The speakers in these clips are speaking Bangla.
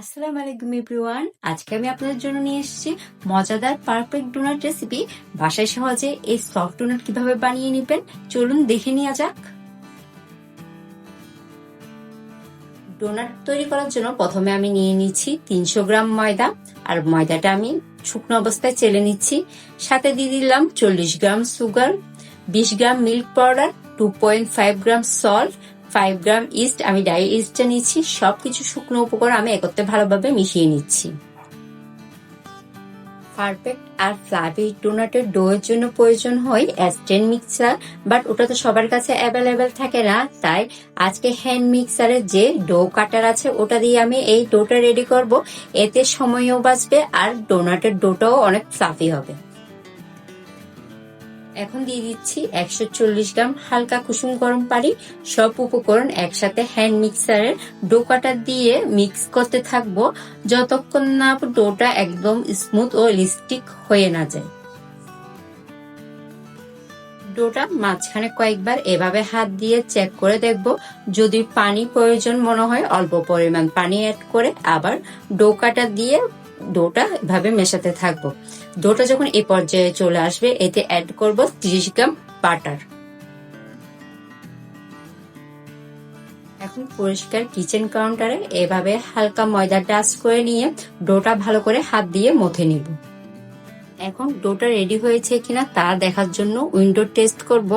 আসসালামু আলাইকুম এভরিওয়ান। আজকে আমি আপনাদের জন্য নিয়ে এসেছি মজাদার পারফেক্ট ডোনাট রেসিপি। বাসায় সহজে এই সফট ডোনাট কীভাবে বানিয়ে নেবেন, চলুন দেখে নেওয়া যাক। ডোনাট তৈরি করার জন্য প্রথমে আমি নিয়ে নিচ্ছি তিনশো গ্রাম ময়দা, আর ময়দাটা আমি শুকনো অবস্থায় চেলে নিচ্ছি। সাথে দিয়ে দিলাম চল্লিশ গ্রাম সুগার, বিশ gram milk powder, two point five gram salt five gram yeast আমি ডাই ইস্টটা নিচ্ছি সবকিছু শুকনো উপকরণ আমি একত্রে ভালোভাবে মিশিয়ে নিচ্ছি। পারফেক্ট আর ফ্লাফি ডোনাটের ডোয়ের জন্য প্রয়োজন হয় অ্যাস্টেন মিক্সার বাট ওটা তো সবার কাছে অ্যাভেলেবেল থাকে না, তাই আজকে হ্যান্ড মিক্সারের যে ডো কাটার আছে, ওটা দিয়ে আমি এই ডোটা রেডি করব। এতে সময়ও বাঁচবে আর ডোনাটের ডোটাও অনেক ফ্লাফি হবে। এখন দিয়ে দিচ্ছি একশো চল্লিশ গ্রাম হালকা কুসুম গরম পানি। সব উপকরণ একসাথে হ্যান্ড মিক্সারের ডো কাটার দিয়ে মিক্স করতে থাকব। যতক্ষণ না ডোটা একদম স্মুথ ও লিস্টিক হয়ে না যায়। ডোটা মাঝখানে কয়েকবার এভাবে হাত দিয়ে চেক করে দেখব। যদি পানি প্রয়োজন মনে হয়, অল্প পরিমাণ পানি অ্যাড করে আবার ডো কাটা দিয়ে ডোটা এভাবে মেশাতে থাকব। ডোটা যখন এই পর্যায়ে চলে আসবে, এতে অ্যাড করব ত্রিশ গ্রাম বাটার এখন পরিষ্কার কিচেন কাউন্টারে এভাবে হালকা ময়দা ডাস্ট করে নিয়ে ডোটা ভালো করে হাত দিয়ে মথে নিব। এখন ডোটা রেডি হয়েছে কিনা তা দেখার জন্য উইন্ডো টেস্ট করব।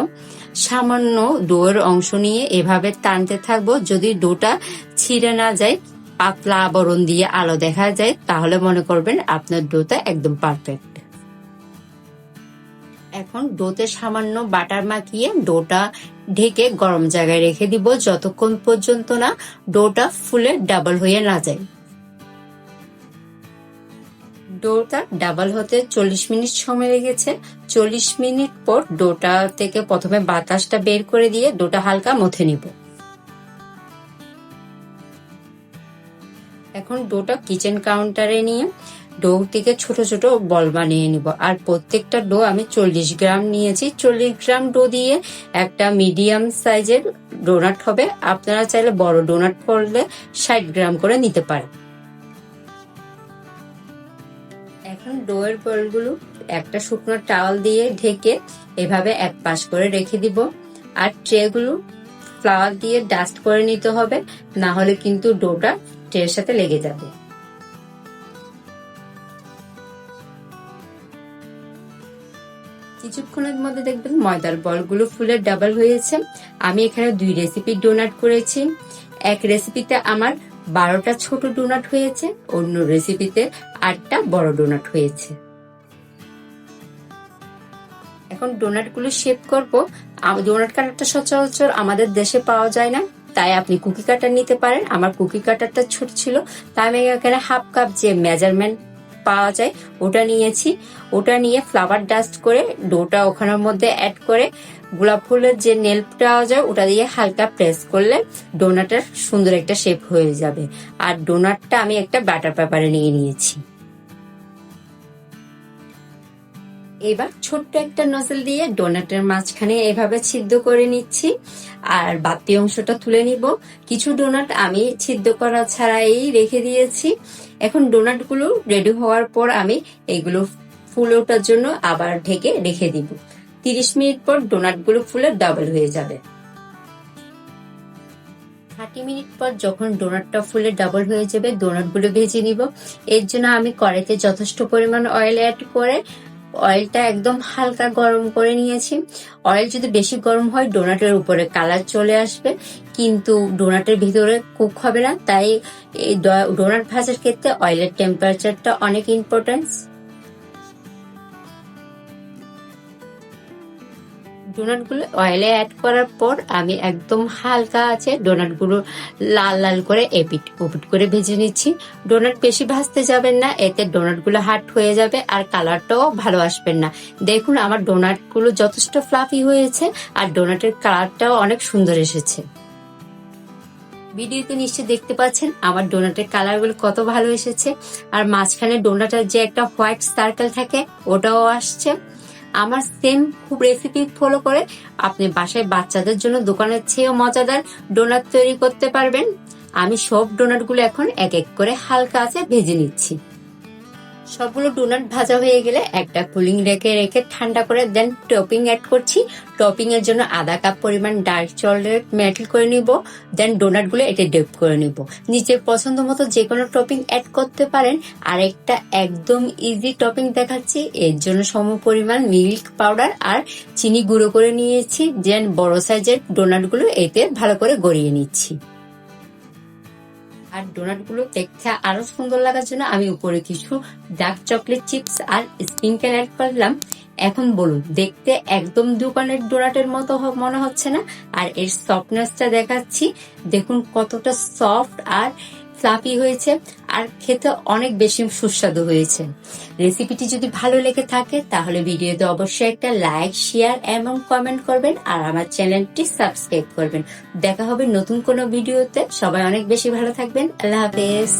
সামান্য ডোয়ের অংশ নিয়ে এভাবে টানতে থাকব। যদি ডোটা ছিঁড়ে না যায় পাতলা আবরণ দিয়ে আলো দেখা যায়, তাহলে মনে করবেন আপনার ডোটা একদম পারফেক্ট এখন ডোতে সামান্য বাটার মাখিয়ে ডোটা ঢেকে গরম জায়গায় রেখে দিব, যতক্ষণ পর্যন্ত না ডোটা ফুলে ডাবল হয়ে না যায়। ডোটা ডাবল হতে চল্লিশ মিনিট সময় লেগেছে। চল্লিশ মিনিট পর ডোটা থেকে প্রথমে বাতাসটা বের করে দিয়ে ডোটা হালকা মথে নিব। এখন ডোটা কিচেন কাউন্টারে নিয়ে ডো থেকে ছোট ছোট বল বানিয়ে নিব। আর প্রত্যেকটা ডো আমি চল্লিশ গ্রাম নিয়েছি। চল্লিশ গ্রাম ডো দিয়ে একটা মিডিয়াম সাইজের ডোনাট হবে। আপনারা চাইলে বড় ডোনাট করলে ষাট গ্রাম করে নিতে পারেন। এখন ডোয়ের বলগুলো একটা শুকনো টাওয়াল দিয়ে ঢেকে এভাবে এক পাশ করে রেখে দিব। আর ট্রেগুলো ফ্লাওয়ার দিয়ে ডাস্ট করে নিতে হবে। না হলে কিন্তু ডোটা ট্রের সাথে লেগে যাবে। কিছুক্ষণের মধ্যে দেখবেন ময়দার বলগুলো ফুলের ডাবল হয়েছে। আমি এখানে দুই রেসিপি ডোনাট করেছি। এক রেসিপিতে আমার বারোটা ছোট ডোনাট হয়েছে, অন্য রেসিপিতে আটটা বড় ডোনাট হয়েছে। এখন ডোনাটগুলো শেপ করব। ডোনাট কাটারটা সচরাচর আমাদের দেশে পাওয়া যায় না। তাই আপনি কুকি কাটার নিতে পারেন। আমার কুকি কাটারটা ছোট ছিল তাই আমি এখানে হাফ কাপ যে মেজারমেন্ট পাওয়া যায়, ওটা নিয়েছি। ওটা নিয়ে ফ্লাওয়ার ডাস্ট করে ডোটা ওখানের মধ্যে অ্যাড করে গোলাপ ফুলের যে নেল পাওয়া যায়, ওটা দিয়ে হালকা প্রেস করলে ডোনাটার সুন্দর একটা শেপ হয়ে যাবে। আর ডোনাটটা আমি একটা বাটার পেপারে নিয়ে নিয়েছি। এবার ছোট্ট একটা নজল দিয়ে ডোনাটের মাঝখানে এভাবে ছিদ্র করে নিচ্ছি। আর বাতি অংশটা তুলে নিব। কিছু ডোনাট আমি ছিদ্র করা ছাড়াই রেখে দিয়েছি। এখন ডোনাটগুলো রেডি হওয়ার পর আমি এগুলো ফুলে ওঠার জন্য আবার ঢেকে রেখে দিব। তিরিশ মিনিট পর ডোনাটগুলো ফুলে ডাবল হয়ে যাবে। থার্টি মিনিট পর যখন ডোনাটটা ফুলে ডাবল হয়ে যাবে ডোনাটগুলো ভেজে নিব। এর জন্য আমি কড়াইতে যথেষ্ট পরিমাণ অয়েল অ্যাড করে অয়েলটা একদম হালকা গরম করে নিয়েছি। অয়েল যদি বেশি গরম হয় ডোনাটের উপরে কালার চলে আসবে। কিন্তু ডোনাটের ভিতরে কুক হবে না, তাই এই ডোনাট ভাজার ক্ষেত্রে অয়েলের টেম্পারেচারটা অনেক ইম্পর্টেন্স ডোনাটগুলো অয়েলে অ্যাড করার পর আমি একদম হালকা আছে ডোনাটগুলো লাল লাল করে এপিট ওপিট করে ভেজে নিচ্ছি। ডোনাট বেশি ভাজতে যাবেন না, এতে ডোনাটগুলো হার্ড হয়ে যাবে আর কালারটাও ভালো আসবেন না। দেখুন আমার ডোনাটগুলো যথেষ্ট ফ্লাফি হয়েছে আর ডোনাটের কালারটাও অনেক সুন্দর এসেছে। ভিডিওতে নিশ্চয়ই দেখতে পাচ্ছেন আমার ডোনাটের কালারগুলো কত ভালো এসেছে। আর মাঝখানে ডোনাটের যে একটা হোয়াইট সার্কেল থাকে, ওটাও আসছে। আমার সেম খুব রেসিপি ফলো করে। আপনি বাসায় বাচ্চাদের জন্য দোকানের চেয়েও মজাদার ডোনাট তৈরি করতে পারবেন। আমি সব ডোনাটগুলো এখন এক এক করে হালকা আছে ভেজে নিচ্ছি। সবগুলো ডোনাট ভাজা হয়ে গেলে একটা কুলিং রেখে রেখে ঠান্ডা করে দেন টপিং অ্যাড করছি। টপিং এর জন্য আধা কাপ পরিমাণ ডার্ক চকলেট মেল্ট করে নিব। দেন ডোনাটগুলো এটা ডেপ করে নিব। নিজের পছন্দ মতো যে কোনো টপিং অ্যাড করতে পারেন। আর একটা একদম ইজি টপিং দেখাচ্ছি। এর জন্য সম পরিমাণ মিল্ক পাউডার আর চিনি গুঁড়ো করে নিয়েছি। দেন বড় সাইজের ডোনাটগুলো এতে ভালো করে গড়িয়ে নিচ্ছি। আর ডোনাটগুলো দেখতে আরও সুন্দর লাগার জন্য আমি উপরে কিছু ডার্ক চকলেট চিপস আর স্প্রিঙ্কেল অ্যাড করলাম। এখন বলুন, দেখতে একদম দোকানের ডোনাটের মতো মনে হচ্ছে না? আর এর সফটনেসটা দেখাচ্ছি। দেখুন কতটা সফট আর ফ্লাফি হয়েছে আর খেতে অনেক বেশি সুস্বাদু হয়েছে। রেসিপিটি যদি ভালো লেগে থাকে, তাহলে ভিডিওতে অবশ্যই একটা লাইক, শেয়ার এবং কমেন্ট করবেন আর আমার চ্যানেলটি সাবস্ক্রাইব করবেন। দেখা হবে নতুন কোনো ভিডিওতে। সবাই অনেক বেশি ভালো থাকবেন। আল্লাহ হাফেজ।